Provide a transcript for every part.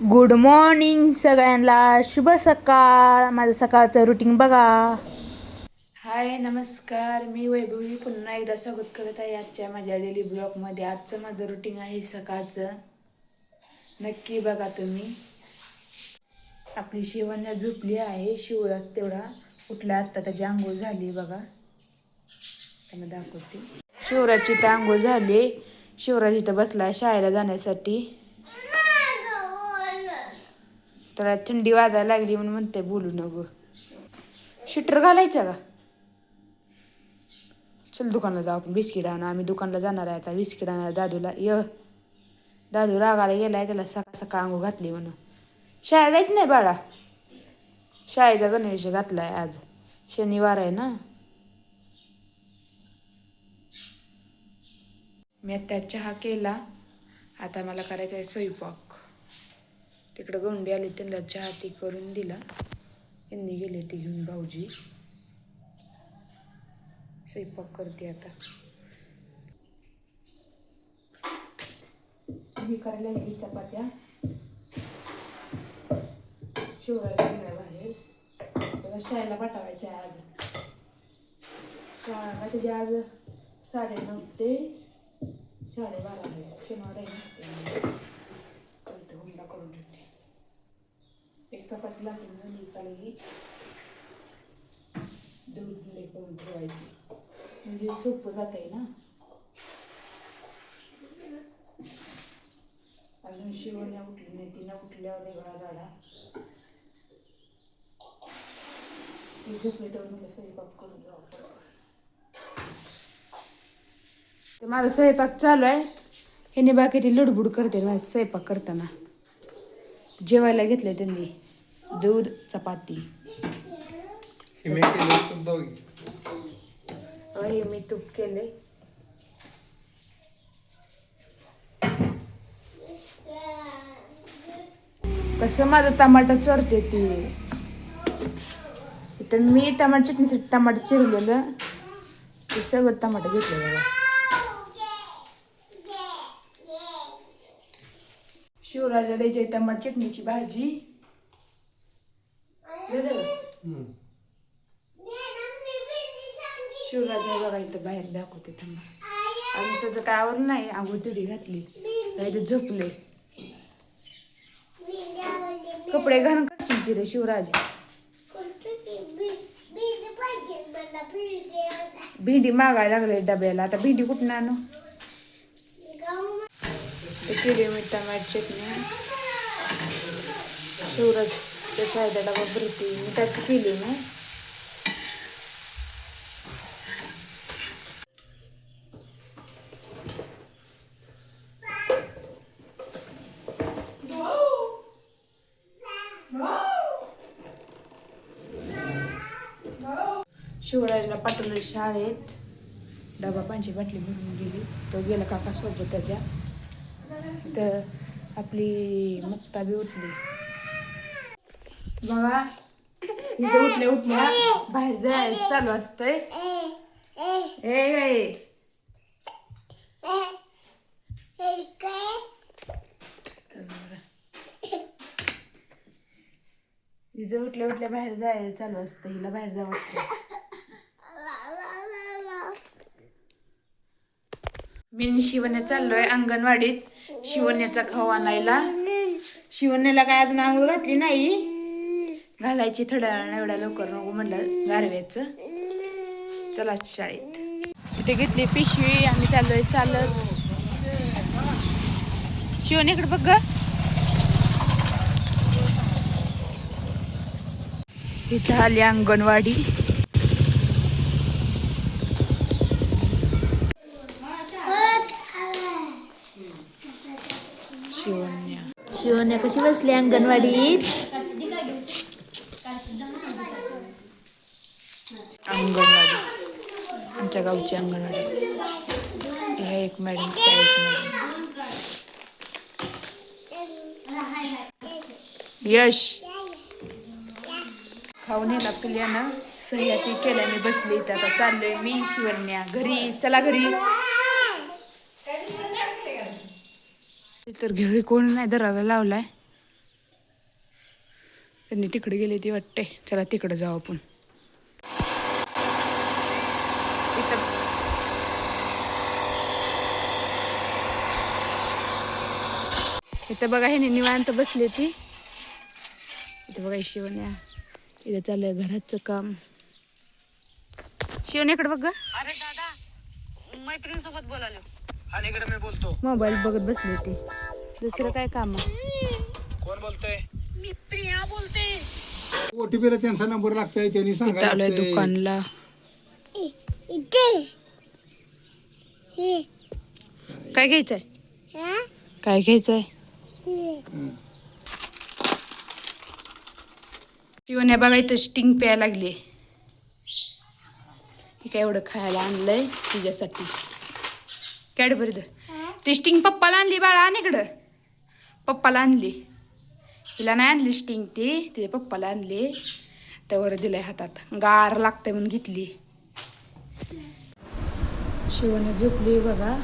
Good morning सगळ्यांना. शुभ सकाळ. माझं सकाळचं रुटीन बघा. हाय नमस्कार. मी वैभवी. पुन्हा एकदा स्वागत करत आहे आजच्या माझ्या डेली ब्लॉगमध्ये आजचं माझं रुटीन आहे सकाळचं. नक्की बघा तुम्ही. आपली शिवण्या झोपली आहे. शिवरात तेवढा उठला. आत्ता त्याची आंघोळ झाली बघा. त्यांना दाखवते. शिवराजची तर आंघोळ झाली शिवराज इथं बसला शाळेला जाण्यासाठी. त्याला थंडी वाजायला लागली म्हणून म्हणते बोलू नको. शिटर घालायचा का? चल दुकानाला जाऊ आपण बिस्किट आणा. आम्ही दुकानला जाणार आहे आता बिस्किट आणा दादूला. य. दादू रागाला गेलाय त्याला सकाळ सकाळ अंघोळ घातली म्हणून. शाळेत जायचं नाही बाळा. शाळेचा गणवेश घातलाय आज. शनिवार आहे ना. मी आता चहा केला. आता मला करायचा आहे स्वयंपाक. तिकडं गोंडी आली त्यांना चहा ती करून दिला. यांनी गेले ती घेऊन भाऊजी. स्वयंपाक करते आता. मी करायला लागली चपात्या. शिवराला गेला बाहेर. त्याला शाळेला पाठवायच्या आज. शाळा त्याच्या आज साडेनऊ ते साडेबारा आहे. शनिवार आहे ना करते हुंडा करून ठेवते एक चपाती लाटून झाली का लगी दूध करून ठेवायची. म्हणजे सोपं जात आहे ना. अजून शिवण्या उठली नाही. तिनं उठल्यावर वेगळा झाला ती झोपली तर मला स्वयंपाक करून जावं तर माझा स्वयंपाक चालू आहे. ह्याने बाकी ती लुडबुड करते माझा स्वयंपाक करताना. जेवायला घेतलंय त्यांनी. दूध चपाती. हिमे केलं तुम दोघी. हे मी तूप केले कसं माझं टमाटर चोरते ती? इथं मी टमाटर चटणीसाठी टमाटर चिरलेलं. ते सगळं टमाटर घेतलं बघा. शिवराजा द्यायची टमाटर चटणीची भाजी? शिवराजा बघा इथं बाहेर दाखवते थांबा. आणि त्याचं काय आवडलं नाही आंघोळ घातली. नाही ते झोपले. कपडे घाण करशील तिथे शिवराज. भेंडी मागायला लागले डब्याला. आता भेंडी कुठून आणू? ते टमाट चटणी. शिवराज त्या शाळेचा डबा भरती मी त्याची केली ना शिवराजला पाठवलं शाळेत डबा पाण्याची बाटली भरून गेली तो गेला काका सोबत त्याच्या तर आपली मुक्ता बी उठली बघा इथे उठल्या उठल्या बाहेर जायचं चालू असतंय. ए ए. उठल्या उठल्या बाहेर जायला चालू असतं हिला बाहेर जावं मी शिवण्या चाललोय अंगणवाडीत. शिवण्याचा खाऊ आणायला. शिवण्याला काय अजून आंघोळ घातली नाही? घालायची थोड्या वेळानं एवढ्या लवकर नको म्हणलं गारव्याचं. चला शाळेत. इथे घेतली पिशवी आम्ही चाललोय चालत. शिवण इकडे बघ गं. इथं आली अंगणवाडी. शिवण्या शिवण्या कशी बसली अंगणवाडीत? अंगणवाडी. आमच्या गावची अंगणवाडी. ह्या एक मॅडम त्या एक मॅडम यश. खाऊन याला पिल्यानं. सह्याती केल्याने बसली इथं. आता चाललोय मी शिवण्या घरी. चला घरी. तर घेळी कोण नाही दराला लावलाय. त्यांनी तिकडे गेले ती वाटते. चला तिकडे जाऊ आपण इथं इथं बघा हे निवांत बसले ती इथं बघा शिवण्या इथं चालू आहे घराचं काम. शिवण्याकडे बघ अरे दादा मैत्रिणीसोबत बोलालो आणि इकडे मी बोलतो. मोबाईल बघत बसली ती दुसरं काय काम? कोण बोलतोय? मी प्रिया बोलते. ओटीपीला त्यांचा नंबर लागतोय त्यांनी सांगायला आलोय. दुकानला. काय घ्यायचंय? काय घ्यायचंय? शिवण्या बघा इथं स्टिंग प्यायला लागली. हे काय एवढं खायला आणलंय तिच्यासाठी कॅडबरी दर ती स्टिंग पप्पाला आणली बाळा आण इकडं. पप्पाला आणली. तिला नाही आणली स्टिंग ती तिच्या पप्पाला आणली. त्यावर दिलंय हातात. गार लागतंय म्हणून घेतली. शिवने झोपली बघा.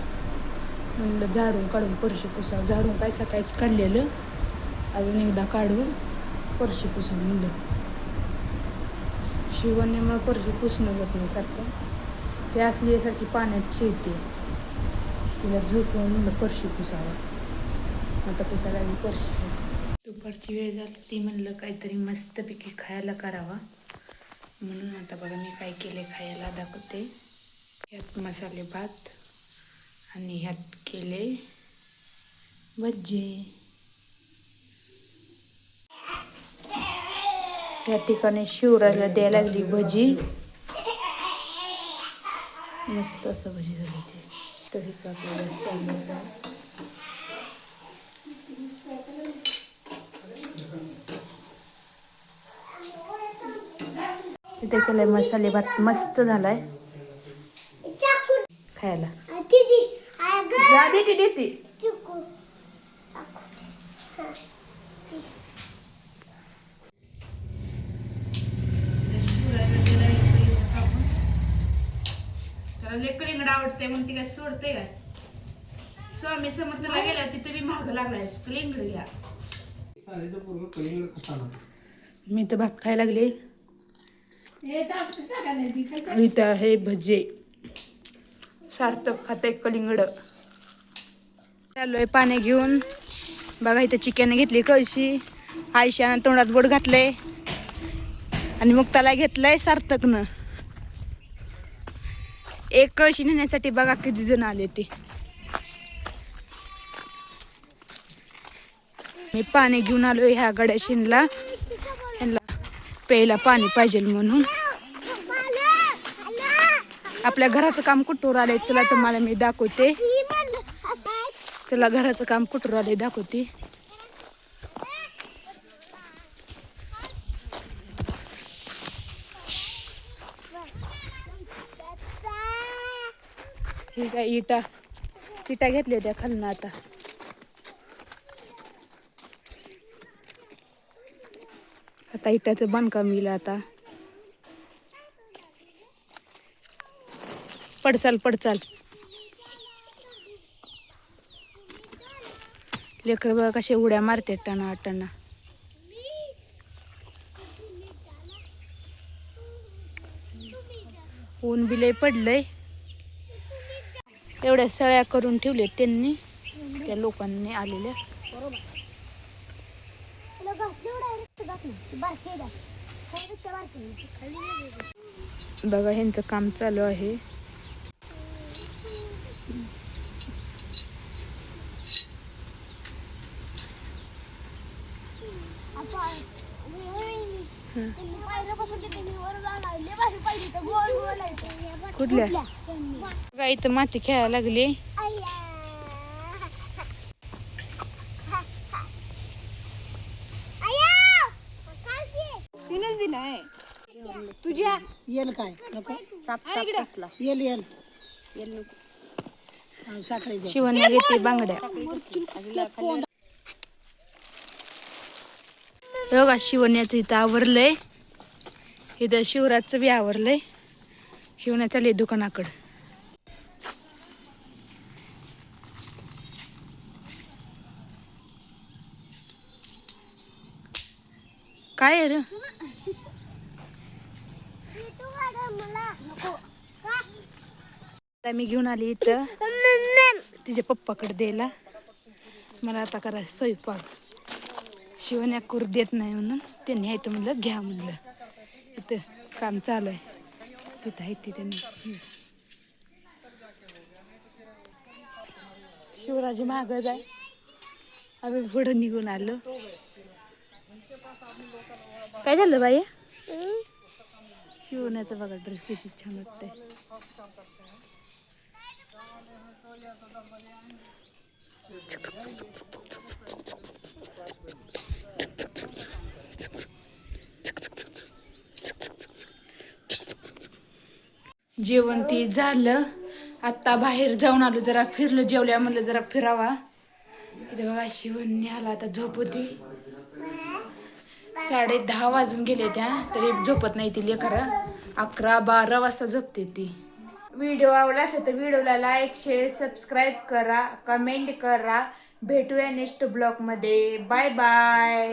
म्हणलं झाडून काढून परशी पुसावं. झाडून काय सकाळीच काढलेलं अजून एकदा काढून परशी पुसावं म्हणलं. शिवण्यामुळे परशी पुसणं होत नाही सारखं. ते असली पाण्यात खेळते. तिला झोपून म्हणलं परशी पुसावं. आता पुसायला लागली परशी दुपारची वेळ झाली ती म्हणलं काहीतरी मस्तपैकी खायला करावा. म्हणून आता बघा मी काय केले खायला. दाखवते. यात मसाले भात. आणि ह्यात केले भज्जे या ठिकाणी शिवराला द्यायला लागली भजी. मस्त असं भजी झाली ते तरी आपल्याला का इथे केलंय मसाले भात. मस्त झालाय. खायला. जा देते देते त्याला लेकडिंगड आवडते म्हणून ती काय सोडते काय? स्वामी समर्थला गेल्या तिथे बी महाग लागलाय. कलिंगड घ्या. मी तर भात खायला लागले. इथं आहे भजे. सार्थक खाते कलिंगड. चाललोय पाणी घेऊन बघा इथं चिकन घेतली कळशी. आयशानं तोंडात बोट घातलंय. आणि मुक्ताला घेतलंय सार्थकनं. एक कळशी नेण्यासाठी बघा किती जण आले ते. मी पाणी घेऊन आलो ह्या गड्याशीनला. ह्यांना प्यायला पाणी पाहिजे म्हणून. आपल्या घराचं काम कुठवर आलंय? चला तुम्हाला मी दाखवते. चला घराचं काम कुठं आलंय दाखवते. ही काय इटा? इटा घेतल्या होत्या खालनं आता. आता इटाचं बांधकाम येईल आता. पडचाल पडचाल. लेकर बघा कसे उड्या मारते टना टना ऊन बिलय पडलंय. एवढ्या सळ्या करून ठेवले त्यांनी त्या लोकांनी आलेल्या. बघा ह्यांचं काम चालू आहे. कुठल्या? बघा इथं माती खेळायला लागली. तुझ्या? येल काय? नको? L L. येल नको. साखळी शिवण्या घेते बांगड्या. बघा शिवण्याचं इथं आवरलंय. इथं शिवराजचं बी आवरलंय. शिवण्या चालली दुकानाकडं. काय आहे रे? मी घेऊन आली इथं. तिच्या पप्पाकडे द्यायला. मला आता करा स्वयंपाक. शिवण्या करू देत नाही म्हणून त्यांनी आहे म्हणलं घ्या म्हणलं. इथं काम चालू आहे. तिथं आहे तिथे त्यांनी. शिवराजी मागच आहे आम्ही पुढं निघून आलो. काय झालं बाई? शिवण्याचं बघा ड्रेस किती छान वाटतंय. जेवण ते झालं. आता बाहेर जाऊन आलो जरा फिरलो जेवल्या म्हणलं जरा फिरावा. इथे बघा शिवण आला आता झोप होती. साडे दहा वाजून गेले त्या तरी झोपत नाही ती लेकर. अकरा बारा वाजता झोपते ती. व्हिडिओ आवडला असेल तर व्हिडिओला लाईक शेअर सबस्क्राईब करा कमेंट करा. भेटूया नेक्स्ट ब्लॉगमध्ये. Bye bye.